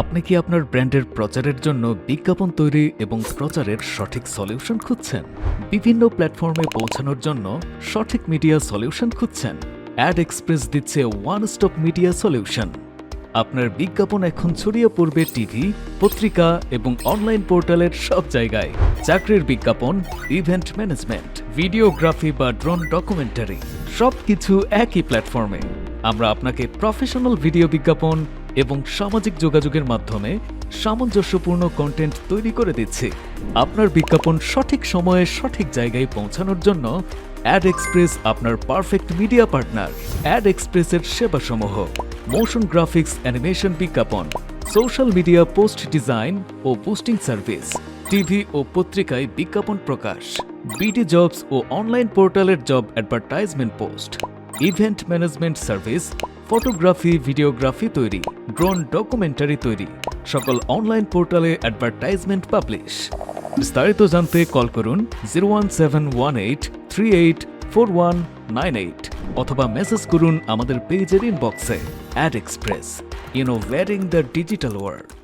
আপনি কি আপনার ব্র্যান্ডের প্রচারের জন্য বিজ্ঞাপন তৈরি এবং প্রচারের সঠিক সলিউশন খুঁজছেন? বিভিন্ন প্ল্যাটফর্মে পৌঁছানোর জন্য সঠিক মিডিয়া সলিউশন খুঁজছেন। অ্যাড এক্সপ্রেস দিচ্ছে ওয়ান স্টপ মিডিয়া সলিউশন। আপনার বিজ্ঞাপন এখন ছড়িয়ে পড়বে টিভি, পত্রিকা এবং অনলাইন পোর্টালের সব জায়গায়। চাকরির বিজ্ঞাপন, ইভেন্ট ম্যানেজমেন্ট, ভিডিওগ্রাফি বা ড্রোন ডকুমেন্টারি, সবকিছু একই প্ল্যাটফর্মে। আমরা আপনাকে প্রফেশনাল ভিডিও বিজ্ঞাপন এবং সামাজিক যোগাযোগের মাধ্যমে সামঞ্জস্যপূর্ণ কন্টেন্ট তৈরি করে দিচ্ছি। আপনার বিজ্ঞাপন সঠিক সময়ে সঠিক জায়গায় পৌঁছানোর জন্য অ্যাড এক্সপ্রেস আপনার পারফেক্ট মিডিয়া পার্টনার অ্যাড এক্সপ্রেসের সেবাসমূহ মোশন গ্রাফিক্স অ্যানিমেশন বিজ্ঞাপন সোশ্যাল মিডিয়া পোস্ট ডিজাইন ও বুস্টিং সার্ভিস টিভি ও পত্রিকায় বিজ্ঞাপন প্রকাশ বিডি জবস ও অনলাইন পোর্টালের job advertisement post event management service photography, videography তৈরি, ড্রোন ডকুমেন্টারি তৈরি, সকল অনলাইন পোর্টালে অ্যাডভার্টাইজমেন্ট পাবলিশ। বিস্তারিত জানতে কল করুন zero one seven one eight three eight four one nine eight অথবা মেসেজ করুন আমাদের পেজের ইনবক্সে ad express. Innovating the digital world